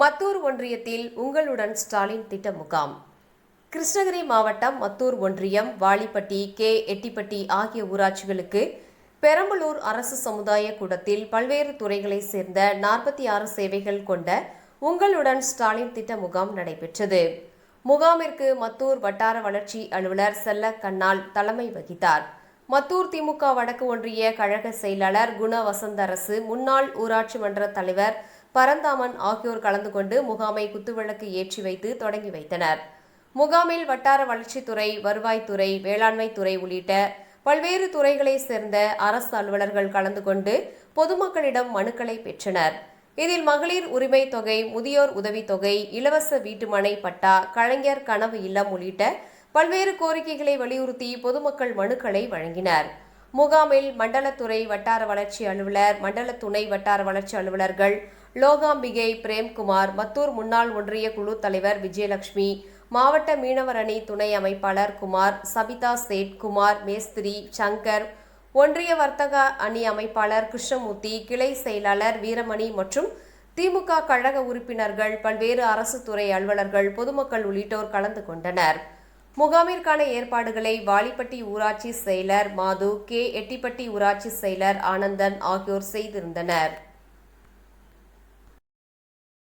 மத்தூர் ஒன்றியத்தில் உங்களுடன் ஸ்டாலின் திட்ட முகாம். கிருஷ்ணகிரி மாவட்டம் மத்தூர் ஒன்றியம் வாலிப்பட்டி கே. எட்டிப்பட்டி ஆகிய ஊராட்சிகளுக்கு பெரம்பலூர் அரசு சமுதாய கூடத்தில் பல்வேறு துறைகளைச் சேர்ந்த நாற்பத்தி ஆறு சேவைகள் கொண்ட உங்களுடன் ஸ்டாலின் திட்ட முகாம் நடைபெற்றது. முகாமிற்கு மத்தூர் வட்டார வளர்ச்சி அலுவலர் செல்ல கண்ணால் தலைமை வகித்தார். மத்தூர் திமுக வடக்கு ஒன்றிய கழக செயலாளர் குண வசந்தரசு முன்னாள் ஊராட்சி மன்ற தலைவர் பரந்தாமன் ஆகியோர் கலந்து கொண்டு முகாமை குத்துவிளக்கு ஏற்றி வைத்து தொடங்கி வைத்தனர். முகாமில் வட்டார வளர்ச்சித்துறை வருவாய்த்துறை வேளாண்மைத்துறை உள்ளிட்ட பல்வேறு துறைகளைச் சேர்ந்த அரசு அலுவலர்கள் கலந்து கொண்டு பொதுமக்களிடம் மனுக்களை பெற்றனர். இதில் மகளிர் உரிமை தொகை முதியோர் உதவித்தொகை இலவச வீட்டுமனை பட்டா கலைஞர் கனவு இல்லம் உள்ளிட்ட பல்வேறு கோரிக்கைகளை வலியுறுத்தி பொதுமக்கள் மனுக்களை வழங்கினர். முகாமில் மண்டலத்துறை வட்டார வளர்ச்சி அலுவலர் மண்டல துணை வட்டார வளர்ச்சி அலுவலர்கள் லோகாம்பிகை பிரேம்குமார் மத்தூர் முன்னாள் ஒன்றிய குழு தலைவர் விஜயலட்சுமி மாவட்ட மீனவர் அணி துணை அமைப்பாளர் குமார் சபிதா சேட் குமார் மேஸ்திரி சங்கர் ஒன்றிய வர்த்தக அணி அமைப்பாளர் கிருஷ்ணமூர்த்தி கிளை செயலாளர் வீரமணி மற்றும் திமுக கழக உறுப்பினர்கள் பல்வேறு அரசு துறை அலுவலர்கள் பொதுமக்கள் உள்ளிட்டோர் கலந்து கொண்டனர். முகாமிற்கான ஏற்பாடுகளை வாலிப்பட்டி ஊராட்சி செயலர் மாது கே எட்டிப்பட்டி ஊராட்சி செயலர் ஆனந்தன் ஆகியோர் செய்திருந்தனர்.